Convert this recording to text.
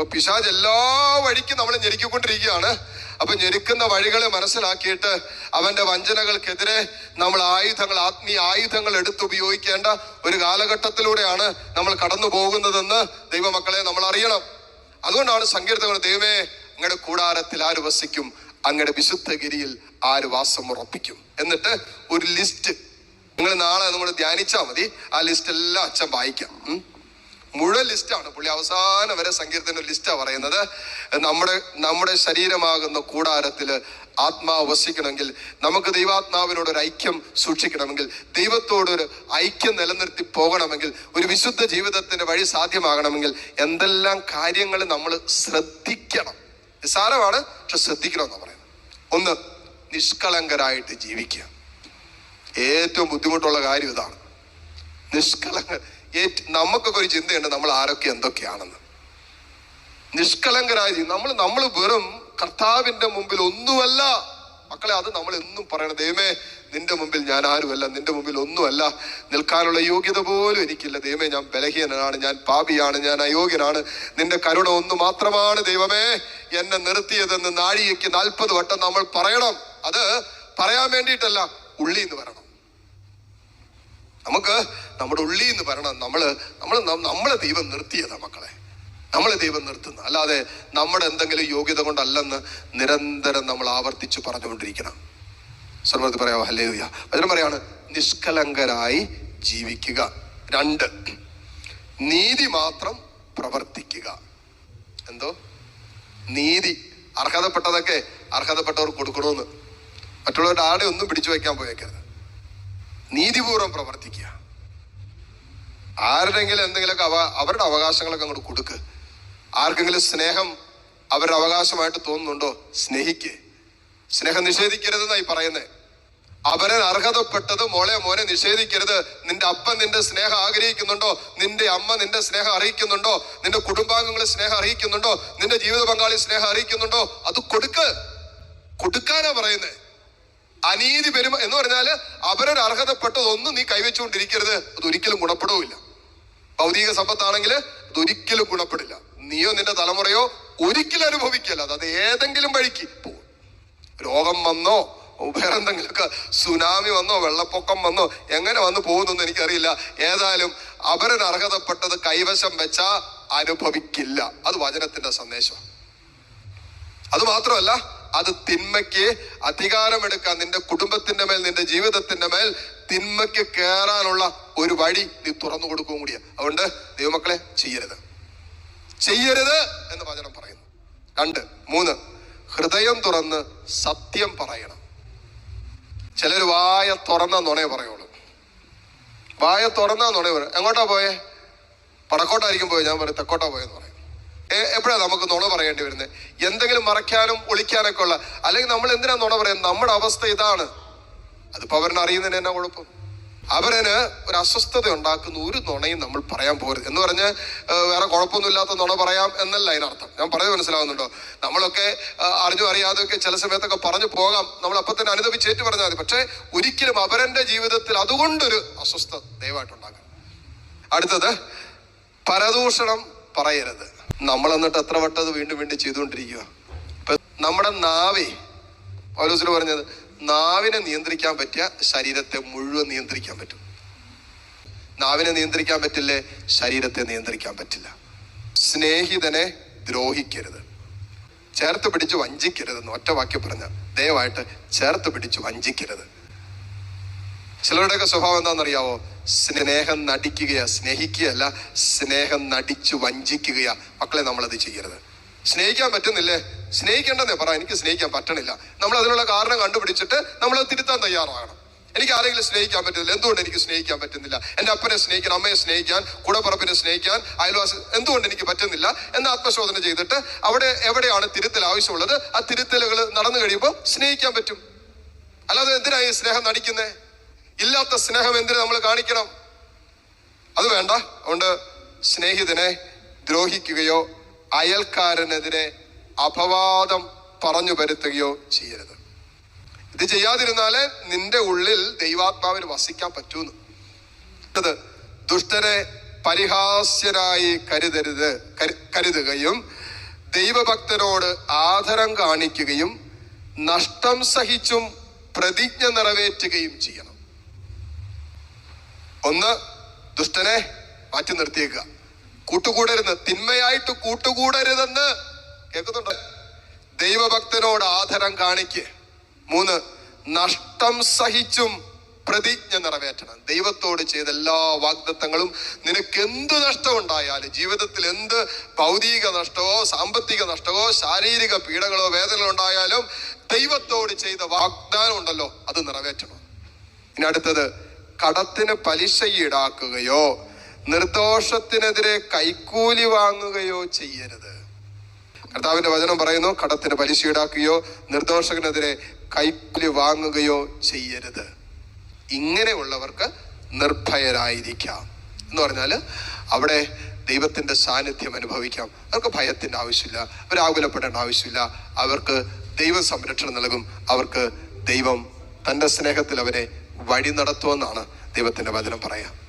പിശാജ് എല്ലാ വഴിക്കും നമ്മളെ ഞെരുക്കിക്കൊണ്ടിരിക്കുകയാണ്. അപ്പൊ ഞെരുക്കുന്ന വഴികളെ മനസ്സിലാക്കിയിട്ട് അവന്റെ വഞ്ചനകൾക്കെതിരെ നമ്മൾ ആയുധങ്ങൾ ആത്മീയ ആയുധങ്ങൾ എടുത്തുപയോഗിക്കേണ്ട ഒരു കാലഘട്ടത്തിലൂടെയാണ് നമ്മൾ കടന്നു പോകുന്നതെന്ന് ദൈവമക്കളെ നമ്മൾ അറിയണം. അതുകൊണ്ടാണ് സങ്കീർത്തകൾ ദൈവമേ അങ്ങയുടെ കൂടാരത്തിൽ ആര് വസിക്കും? അങ്ങയുടെ വിശുദ്ധഗിരിയിൽ ആര് വാസം ഉറപ്പിക്കും? എന്നിട്ട് ഒരു ലിസ്റ്റ്. നിങ്ങൾ നാളെ നമ്മൾ ധ്യാനിച്ചാൽ മതി. ആ ലിസ്റ്റ് എല്ലാം അച്ഛൻ വായിക്കാം. മുഴുവൻ ലിസ്റ്റാണ്. പുള്ളി അവസാനം വരെ സങ്കീർത്തന ലിസ്റ്റാ പറയുന്നത്. നമ്മുടെ നമ്മുടെ ശരീരമാകുന്ന കൂടാരത്തിൽ ആത്മാവ് വസിക്കണമെങ്കിൽ നമുക്ക് ദൈവാത്മാവിനോട് ഒരു ഐക്യം സൂക്ഷിക്കണമെങ്കിൽ ദൈവത്തോടൊരു ഐക്യം നിലനിർത്തി പോകണമെങ്കിൽ ഒരു വിശുദ്ധ ജീവിതത്തിന്റെ വഴി സാധ്യമാകണമെങ്കിൽ എന്തെല്ലാം കാര്യങ്ങൾ നമ്മൾ ശ്രദ്ധിക്കണം. നിസ്സാരമാണ് പക്ഷെ ശ്രദ്ധിക്കണം എന്ന് പറയുന്നത്. ഒന്ന് നിഷ്കളങ്കരായിട്ട് ജീവിക്കുക. ഏറ്റവും ബുദ്ധിമുട്ടുള്ള കാര്യം ഇതാണ്. നിഷ്കളങ്ക നമുക്കൊക്കെ ഒരു ചിന്തയുണ്ട് നമ്മൾ ആരൊക്കെ എന്തൊക്കെയാണെന്ന്. നിഷ്കളങ്കരായി നമ്മൾ നമ്മൾ വെറും കർത്താവിന്റെ മുമ്പിൽ ഒന്നുമല്ല. മക്കളെ അത് നമ്മൾ എന്നും പറയണം. ദൈവമേ നിന്റെ മുമ്പിൽ ഞാൻ ആരുമല്ല. നിന്റെ മുമ്പിൽ ഒന്നുമല്ല. നിൽക്കാനുള്ള യോഗ്യത പോലും എനിക്കില്ല. ദൈവമേ ഞാൻ ബലഹീനനാണ്. ഞാൻ പാപിയാണ്. ഞാൻ അയോഗ്യനാണ്. നിന്റെ കരുണ ഒന്ന് മാത്രമാണ് ദൈവമേ. എന്നെ നിർത്തിയതെന്ന് നാഴികയ്ക്ക് നാൽപ്പത് വട്ടം നമ്മൾ പറയണം. അത് പറയാൻ വേണ്ടിയിട്ടല്ല ഉള്ളിന്ന് വരണം. നമുക്ക് നമ്മുടെ ഉള്ളിൽ നിന്ന് പറയണം നമ്മൾ നമ്മൾ നമ്മളെ ദൈവം നിർത്തിയതാ മക്കളെ. നമ്മളെ ദൈവം നിർത്തുന്ന. അല്ലാതെ നമ്മുടെ എന്തെങ്കിലും യോഗ്യത കൊണ്ടല്ലെന്ന് നിരന്തരം നമ്മൾ ആവർത്തിച്ച് പറഞ്ഞുകൊണ്ടിരിക്കണം. സർവത്ത് പറയാമോ ഹല്ലേലൂയ. വചനം പറയാണ് നിഷ്കലങ്കരായി ജീവിക്കുക. രണ്ട് നീതി മാത്രം പ്രവർത്തിക്കുക. എന്തോ? നീതി. അർഹതപ്പെട്ടതൊക്കെ അർഹതപ്പെട്ടവർക്ക് കൊടുക്കണമെന്ന് മറ്റുള്ളവരുടെ ആടെ ഒന്നും പിടിച്ചു വയ്ക്കാൻ പോയേക്കരുത്. നീതിപൂർവം പ്രവർത്തിക്കുക. ആരുടെങ്കിലും എന്തെങ്കിലുമൊക്കെ അവ അവരുടെ അവകാശങ്ങളൊക്കെ അങ്ങോട്ട് കൊടുക്ക്. ആർക്കെങ്കിലും സ്നേഹം അവരുടെ അവകാശമായിട്ട് തോന്നുന്നുണ്ടോ? സ്നേഹിക്ക്. സ്നേഹം നിഷേധിക്കരുതെന്നായി പറയുന്നേ. അവരെ അർഹതപ്പെട്ടത് മോളെ മോനെ നിഷേധിക്കരുത്. നിന്റെ അപ്പൻ നിന്റെ സ്നേഹം ആഗ്രഹിക്കുന്നുണ്ടോ? നിന്റെ അമ്മ നിന്റെ സ്നേഹം അറിയിക്കുന്നുണ്ടോ? നിന്റെ കുടുംബാംഗങ്ങൾ സ്നേഹം അറിയിക്കുന്നുണ്ടോ? നിന്റെ ജീവിത പങ്കാളി സ്നേഹം അറിയിക്കുന്നുണ്ടോ? അത് കൊടുക്ക്. കൊടുക്കാനാ പറയുന്നേ. അനീതി പെരുമ എന്ന് പറഞ്ഞാൽ അവരൊരു അർഹതപ്പെട്ടതൊന്നും നീ കൈവച്ചുകൊണ്ടിരിക്കരുത്. അത് ഒരിക്കലും ഗുണപ്പെടുകയില്ല. ഭൗതിക സമ്പത്താണെങ്കിൽ അതൊരിക്കലും ഗുണപ്പെടില്ല. നീയോ നിന്റെ തലമുറയോ ഒരിക്കലും അനുഭവിക്കല്ല അത് ഏതെങ്കിലും വഴിക്ക് പോകും. രോഗം വന്നോ വേറെ എന്തെങ്കിലുമൊക്കെ സുനാമി വന്നോ വെള്ളപ്പൊക്കം വന്നോ എങ്ങനെ വന്നു പോകുന്നൊന്നും എനിക്കറിയില്ല. ഏതായാലും അവരൻ അർഹതപ്പെട്ടത് കൈവശം വെച്ചാ അനുഭവിക്കില്ല. അത് വചനത്തിന്റെ സന്ദേശം അത് മാത്രമല്ല അത് തിന്മയ്ക്ക് അധികാരമെടുക്കാൻ നിന്റെ കുടുംബത്തിന്റെ മേൽ നിന്റെ ജീവിതത്തിന്റെ മേൽ തിന്മയ്ക്ക് കയറാനുള്ള ഒരു വഴി നീ തുറന്നു കൊടുക്കുകയും കൂടിയ. അതുകൊണ്ട് ദൈവമക്കളെ ചെയ്യരുത്. ചെയ്യരുത് എന്ന് വചനം പറയുന്നു. രണ്ട് മൂന്ന് ഹൃദയം തുറന്ന് സത്യം പറയണം. ചിലർ വായ തുറന്ന നുണയെ പറയുള്ളൂ. വായ തുറന്ന നുണയെ പറയും എങ്ങോട്ടാ പോയേ? പടക്കോട്ടായിരിക്കും പോയത് ഞാൻ പറയും തെക്കോട്ടാ പോയെന്ന് പറയും. എപ്പോഴാ നമുക്ക് നുണ പറയേണ്ടി വരുന്നത് എന്തെങ്കിലും മറയ്ക്കാനും ഒളിക്കാനൊക്കെ ഉള്ള അല്ലെങ്കിൽ നമ്മൾ എന്തിനാ നുണ പറയുന്നത്? നമ്മുടെ അവസ്ഥ ഇതാണ്. അതിപ്പോ അറിയുന്നതിന് എന്നാ കുഴപ്പം? അവരന് ഒരു അസ്വസ്ഥത ഉണ്ടാക്കുന്ന ഒരു നുണയും നമ്മൾ പറയാൻ പോകരുത് എന്ന് പറഞ്ഞ് വേറെ കുഴപ്പമൊന്നുമില്ലാത്ത നുണ പറയാം എന്നല്ല അതിനർത്ഥം. ഞാൻ പറഞ്ഞത് മനസ്സിലാവുന്നുണ്ടോ? നമ്മളൊക്കെ അറിഞ്ഞു അറിയാതെയൊക്കെ ചില സമയത്തൊക്കെ പറഞ്ഞു പോകാം. നമ്മൾ അപ്പം തന്നെ അനുദപിച്ചേറ്റ് പറഞ്ഞാൽ മതി. പക്ഷേ ഒരിക്കലും അവരന്റെ ജീവിതത്തിൽ അതുകൊണ്ടൊരു അസ്വസ്ഥത ദയവായിട്ടുണ്ടാകാം അടുത്തത് പരദൂഷണം പറയരുത്. നമ്മൾ എന്നിട്ട് എത്ര വട്ടം വീണ്ടും വീണ്ടും ചെയ്തുകൊണ്ടിരിക്കുക ഇപ്പം നമ്മുടെ നാവേ പൗലോസിൽ പറഞ്ഞത് നാവിനെ നിയന്ത്രിക്കാൻ പറ്റിയ ശരീരത്തെ മുഴുവൻ നിയന്ത്രിക്കാൻ പറ്റും. നാവിനെ നിയന്ത്രിക്കാൻ പറ്റില്ലേ? ശരീരത്തെ നിയന്ത്രിക്കാൻ പറ്റില്ല. സ്നേഹിതനെ ദ്രോഹിക്കരുത്. ചേർത്ത് പിടിച്ച് വഞ്ചിക്കരുതെന്ന് ഒറ്റ വാക്യം പറഞ്ഞ ദയവായിട്ട് ചേർത്ത് പിടിച്ച് വഞ്ചിക്കരുത്. ചിലരുടെയൊക്കെ സ്വഭാവം എന്താണെന്നറിയാവോ? സ്നേഹം നടിക്കുകയാ. സ്നേഹിക്കുകയല്ല സ്നേഹം നടിച്ച് വഞ്ചിക്കുകയാ. മക്കളെ നമ്മളത് ചെയ്യരുത്. സ്നേഹിക്കാൻ പറ്റുന്നില്ലേ? സ്നേഹിക്കേണ്ടെന്നേ പറ. എനിക്ക് സ്നേഹിക്കാൻ പറ്റണില്ല. നമ്മൾ അതിനുള്ള കാരണം കണ്ടുപിടിച്ചിട്ട് നമ്മൾ അത് തിരുത്താൻ തയ്യാറാകണം. എനിക്ക് ആരെങ്കിലും സ്നേഹിക്കാൻ പറ്റുന്നില്ല. എന്തുകൊണ്ട് എനിക്ക് സ്നേഹിക്കാൻ പറ്റുന്നില്ല? എന്റെ അപ്പനെ സ്നേഹിക്കാൻ അമ്മയെ സ്നേഹിക്കാൻ കൂടപ്പറപ്പിനെ സ്നേഹിക്കാൻ അയൽവാസി എന്തുകൊണ്ട് എനിക്ക് പറ്റുന്നില്ല എന്ന് ആത്മശോധന ചെയ്തിട്ട് അവിടെ എവിടെയാണ് തിരുത്തൽ ആവശ്യമുള്ളത്? ആ തിരുത്തലുകൾ നടന്നു കഴിയുമ്പോൾ സ്നേഹിക്കാൻ പറ്റും. അല്ലാതെ എന്തിനാണ് ഈ സ്നേഹം നടിക്കുന്നത് ഇല്ലാത്ത സ്നേഹം എന്തിനു നമ്മൾ കാണിക്കണം? അത് വേണ്ട. അതുകൊണ്ട് സ്നേഹിതനെ ദ്രോഹിക്കുകയോ അയൽക്കാരനെതിരെ അപവാദം പറഞ്ഞു വരുത്തുകയോ ചെയ്യരുത്. ഇത് ചെയ്യാതിരുന്നാലേ നിന്റെ ഉള്ളിൽ ദൈവാത്മാവിന് വസിക്കാൻ പറ്റൂന്ന്. ദുഷ്ടരെ പരിഹാസ്യരായി കരുതരുത് കരുതുകയും ദൈവഭക്തരോട് ആദരം കാണിക്കുകയും നഷ്ടം സഹിച്ചും പ്രതിജ്ഞ നിറവേറ്റുകയും ചെയ്യണം. ഒന്ന് ദുഷ്ടനെ മാറ്റി നിർത്തിയേക്കുക. കൂട്ടുകൂടരുത്. തിന്മയായിട്ട് കൂട്ടുകൂടരുതെന്ന് കേൾക്കുന്നുണ്ട്? ദൈവഭക്തനോട് ആദരം കാണിക്ക്. മൂന്ന് നഷ്ടം സഹിച്ചും പ്രതിജ്ഞ നിറവേറ്റണം. ദൈവത്തോട് ചെയ്ത എല്ലാ വാഗ്ദത്തങ്ങളും നിനക്ക് എന്ത് നഷ്ടം ഉണ്ടായാലും ജീവിതത്തിൽ എന്ത് ഭൗതിക നഷ്ടമോ സാമ്പത്തിക നഷ്ടമോ ശാരീരിക പീഡകളോ വേദനകളോ ഉണ്ടായാലും ദൈവത്തോട് ചെയ്ത വാഗ്ദാനം ഉണ്ടല്ലോ അത് നിറവേറ്റണം. ഇനി അടുത്തത് കടത്തിന് പലിശ ഈടാക്കുകയോ നിർദോഷത്തിനെതിരെ കൈക്കൂലി വാങ്ങുകയോ ചെയ്യരുത്. കർത്താവിന്റെ വചനം പറയുന്നു കടത്തിന് പലിശ ഈടാക്കുകയോ നിർദോഷത്തിനെതിരെ കൈക്കൂലി വാങ്ങുകയോ ചെയ്യരുത്. ഇങ്ങനെയുള്ളവർക്ക് നിർഭയരായിരിക്കാം. എന്ന് പറഞ്ഞാൽ അവിടെ ദൈവത്തിന്റെ സാന്നിധ്യം അനുഭവിക്കാം. അവർക്ക് ഭയത്തിന്റെ ആവശ്യമില്ല അവർ ആകുലപ്പെടേണ്ട ആവശ്യമില്ല. അവർക്ക് ദൈവം സംരക്ഷണം നൽകും. അവർക്ക് ദൈവം തന്റെ സ്നേഹത്തിൽ അവരെ വഴി നടത്തുമെന്നാണ് ദൈവത്തിന്റെ വചനം പറയാം